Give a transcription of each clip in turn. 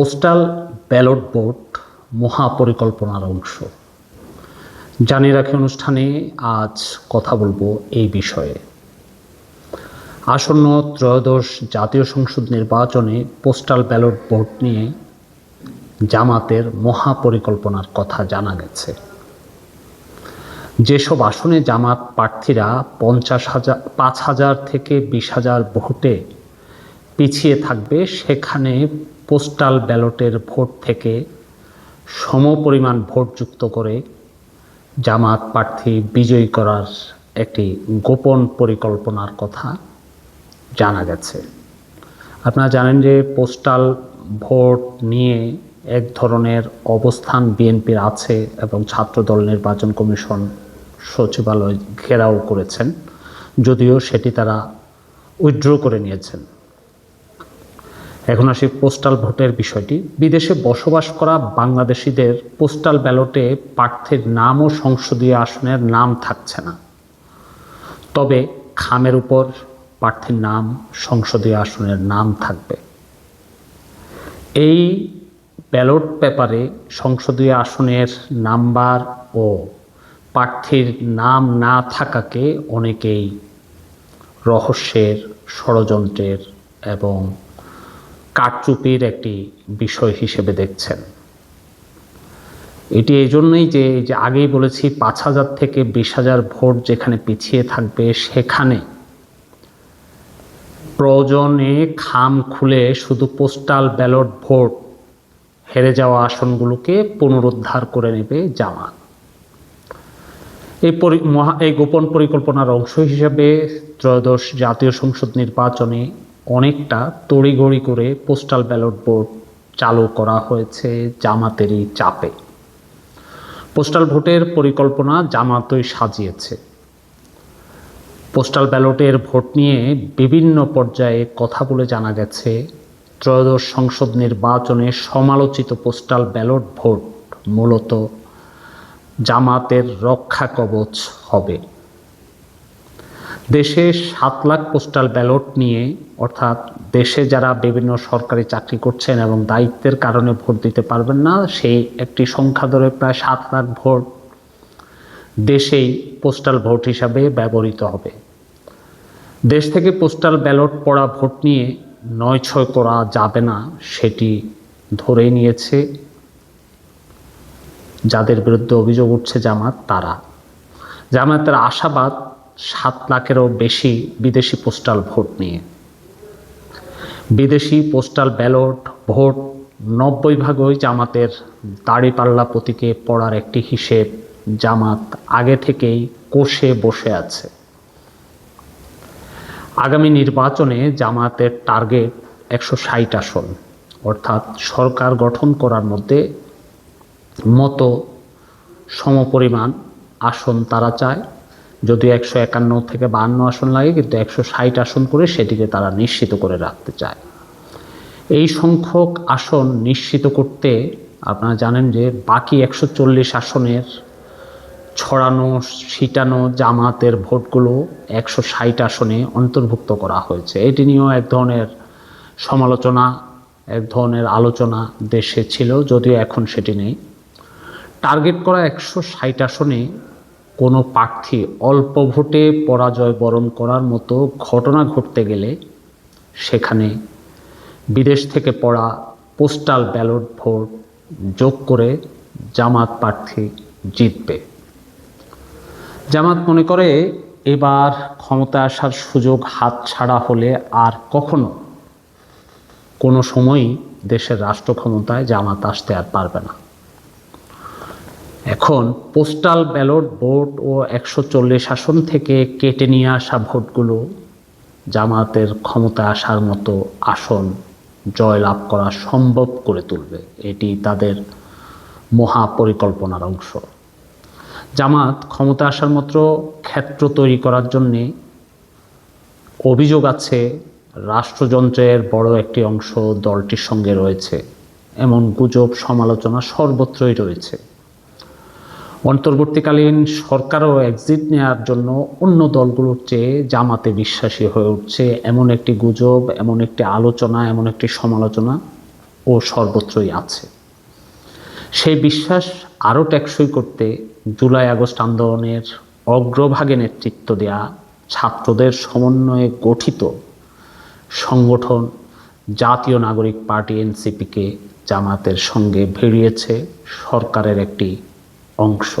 Postal ballot board মহাপরিকল্পনার অংশ। জানিয়ে রাখি অনুষ্ঠানে আজ কথা বলব এই বিষয়ে। আসন্ন ত্রয়োদশ জাতীয় সংসদ নির্বাচনে পোস্টাল ব্যালট বোর্ড নিয়ে জামাতের মহাপরিকল্পনার কথা জানা গেছে। যেসব আসনে জামাত প্রার্থীরা পঞ্চাশ হাজার, পাঁচ হাজার থেকে বিশ হাজার ভোটে পিছিয়ে থাকবে, সেখানে পোস্টাল ব্যালটের ভোট থেকে সমপরিমাণ ভোট যুক্ত করে জামাত প্রার্থী বিজয়ী করার একটি গোপন পরিকল্পনার কথা জানা গেছে। আপনারা জানেন যে পোস্টাল ভোট নিয়ে এক ধরনের অবস্থান বিএনপির আছে এবং ছাত্রদল নির্বাচন কমিশন সচিবালয় ঘেরাও করেছেন, যদিও সেটি তারা উইথড্র করে নিয়েছেন। এখন আসি পোস্টাল ভোটের বিষয়টি। বিদেশে বসবাস করা বাংলাদেশিদের পোস্টাল ব্যালটে প্রার্থীর নাম ও সংসদীয় আসনের নাম থাকছে না। তবে খামের উপর প্রার্থীর নাম সংসদীয় আসনের নাম থাকবে। এই ব্যালট পেপারে সংসদীয় আসনের নাম্বার ও প্রার্থীর নাম না থাকাকে অনেকেই রহস্যের ষড়যন্ত্রের এবং কারচুপির একটি বিষয় হিসেবে দেখছেন। এটি এই জন্যই যে যে আগেই বলেছি, পাঁচ হাজার থেকে বিশ হাজার ভোট যেখানে পিছিয়ে থাকবে সেখানে প্রয়োজনে খাম খুলে শুধু পোস্টাল ব্যালট ভোট হেরে যাওয়া আসনগুলোকে পুনরুদ্ধার করে নেবে জামাত। এই পরি, মহা, এই গোপন পরিকল্পনার অংশ হিসেবে ত্রয়োদশ জাতীয় সংসদ নির্বাচনে অনেকটা তড়িঘড়ি করে পোস্টাল ব্যালট বোর্ড চালু করা হয়েছে জামাতেরই চাপে। পোস্টাল ভোটের পরিকল্পনা জামাতই সাজিয়েছে। পোস্টাল ব্যালটের ভোট নিয়ে বিভিন্ন পর্যায়ে কথা বলে জানা গেছে, ত্রয়োদশ সংসদ নির্বাচনে সমালোচিত পোস্টাল ব্যালট ভোট মূলত জামাতের রক্ষা কবচ হবে। দেশে সাত লাখ পোস্টাল ব্যালট নিয়ে, অর্থাৎ দেশে যারা বিভিন্ন সরকারি চাকরি করছেন এবং দায়িত্বের কারণে ভোট দিতে পারবেন না, সেই একটি সংখ্যা ধরে প্রায় সাত লাখ ভোট দেশেই পোস্টাল ভোট হিসাবে ব্যবহৃত হবে। দেশ থেকে পোস্টাল ব্যালট পড়া ভোট নিয়ে নয় ছয় করা যাবে না, সেটি ধরে নিয়েছে যাদের বিরুদ্ধে অভিযোগ উঠছে জামাত, তারা। জামাতের আশাবাদ সাত লাখেরও বেশি বিদেশি পোস্টাল ভোট নিয়ে। বিদেশি পোস্টাল ব্যালট, ভোট নব্বই ভাগই জামাতের দাড়িপাল্লা প্রতীকে পড়ার একটি হিসেব জামাত আগে থেকেই কোষে বসে আছে। আগামী নির্বাচনে জামাতের টার্গেট একশো ষাট আসন, অর্থাৎ সরকার গঠন করার মধ্যে মতো সমপরিমাণ আসন তারা চায়। যদিও একশো একান্ন থেকে বাহান্ন আসন লাগে, কিন্তু একশো ষাট আসন করে সেটিকে তারা নিশ্চিত করে রাখতে চায়। এই সংখ্যক আসন নিশ্চিত করতে আপনারা জানেন যে বাকি একশো চল্লিশ আসনের ছড়ানো, ছিটানো জামাতের ভোটগুলো একশো ষাট আসনে অন্তর্ভুক্ত করা হয়েছে। এটি নিয়েও এক ধরনের সমালোচনা, এক ধরনের আলোচনা দেশে ছিল, যদিও এখন সেটি নেই। টার্গেট করা একশো ষাট আসনে কোনো প্রার্থী অল্প ভোটে পরাজয় বরণ করার মতো ঘটনা ঘটতে গেলে সেখানে বিদেশ থেকে পড়া পোস্টাল ব্যালট ভোট যোগ করে জামাত প্রার্থী জিতবে। জামাত মনে করে এবার ক্ষমতা আসার সুযোগ হাত ছাড়া হলে আর কখনো কোনো সময়ই দেশের রাষ্ট্র ক্ষমতায় জামাত আসতে আর পারবে না। এখন পোস্টাল ব্যালট ভোট ও একশো চল্লিশ আসন থেকে কেটে নিয়ে আসা ভোটগুলো জামাতের ক্ষমতা আসার মতো আসন জয়লাভ করা সম্ভব করে তুলবে। এটি তাদের মহা পরিকল্পনার অংশ। জামাত ক্ষমতা আসার মতো ক্ষেত্র তৈরি করার জন্যে অভিযোগ আছে, রাষ্ট্রযন্ত্রের বড় একটি অংশ দলটির সঙ্গে রয়েছে। এমন গুজব সমালোচনা সর্বত্রই রয়েছে। অন্তর্বর্তীকালীন সরকারও এক্সিট নেওয়ার জন্য অন্য দলগুলোর চেয়ে জামাতে বিশ্বাসী হয়ে উঠছে। এমন একটি গুজব, এমন একটি আলোচনা, এমন একটি সমালোচনা ও সর্বত্রই আছে। সেই বিশ্বাস আরও টেকসই করতে জুলাই আগস্ট আন্দোলনের অগ্রভাগে নেতৃত্ব দেয়া ছাত্রদের সমন্বয়ে গঠিত সংগঠন জাতীয় নাগরিক পার্টি এনসিপিকে জামাতের সঙ্গে ভিড়িয়েছে সরকারের একটি অংশ।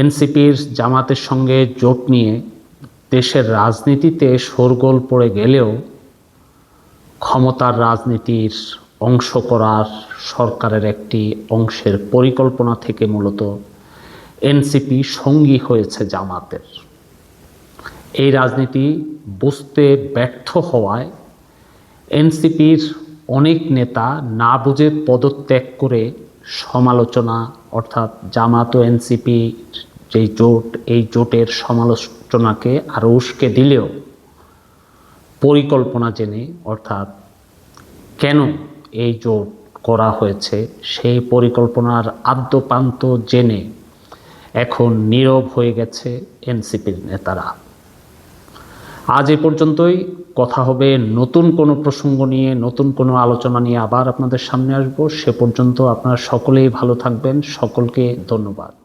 এনসিপির জামাতের সঙ্গে জোট নিয়ে দেশের রাজনীতিতে শোরগোল পড়ে গেলেও ক্ষমতার রাজনীতির অংশ করার সরকারের একটি অংশের পরিকল্পনা থেকে মূলত এনসিপি সঙ্গী হয়েছে জামাতের। এই রাজনীতি বুঝতে ব্যর্থ হওয়ায় এনসিপির অনেক নেতা না বুঝে পদত্যাগ করে সমালোচনা, অর্থাৎ জামাত ও এনসিপি যেই জোট, এই জোটের সমালোচনাকে আরও উস্কে দিলেও পরিকল্পনা জেনে, অর্থাৎ কেন এই জোট করা হয়েছে, সেই পরিকল্পনার আদ্যপান্ত জেনে এখন নীরব হয়ে গেছে এনসিপির নেতারা। আজ এ পর্যন্তই। কথা হবে, নতুন কোনো প্রসঙ্গ নিয়ে, নতুন কোনো আলোচনা নিয়ে আবার আপনাদের সামনে আসব। সে পর্যন্ত আপনারা সকলেই ভালো থাকবেন। সকলকে ধন্যবাদ।